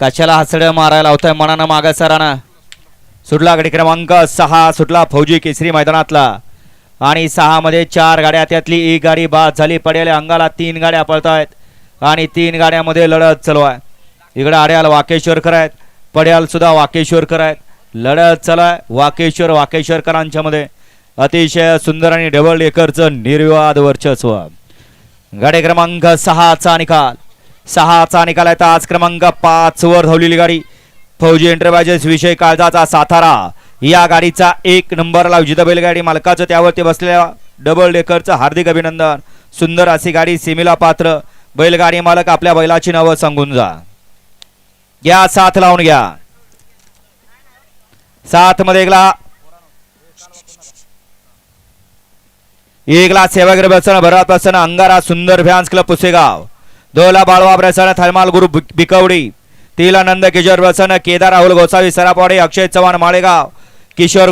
कशाला हसड्या मारायला होतंय मनानं मागा सरानं. सुटला गडी क्रमांक सहा सुटला फौजी केसरी मैदानातला. आणि सहा मध्ये चार गाड्या त्यातली एक गाडी बाद झाली पडेल्या अंगाला तीन गाड्या पळतायत. आणि तीन गाड्यामध्ये लढत चालू आहे. इकडे आड्याल वाकेश्वरकर आहेत. पड्याल सुद्धा वाकेश्वरकर आहेत. लढत चालू आहे. वाकेश्वर वाकेश्वरकरांच्या मध्ये. अतिशय सुंदर आणि डबल एकरचं निर्विवाद वर्चस्व. गाडी क्रमांक सहाचा निकाल. सहाचा निकाल आहे. आज क्रमांक पाच वर धावलेली गाडी. फौजी एंटरप्राइजेस विषय काळजाचा सातारा. या गाडीचा एक नंबरला विजेता बैलगाडी मालकाचं त्यावरती बसलेल्या डबल डेकरचं हार्दिक अभिनंदन. सुंदर अशी गाडी सिमिला पात्र. बैलगाडी मालक आपल्या बैलाची नावं सांगून जा. घ्या साथ लावून घ्या. साथमध्ये एकला. एकला सेवाग्रह बसणं भरात बसणं अंगारा सुंदर फॅन्स क्लब पुसेगाव. दोला बाळवा प्रसन्न थर्माल गुरु भिकवडी बिकवडी. तिला नंद किशोर प्रसन्न केदार राहुल गोसावी सरापवाडी अक्षय चव्हाण माळेगाव. किशोर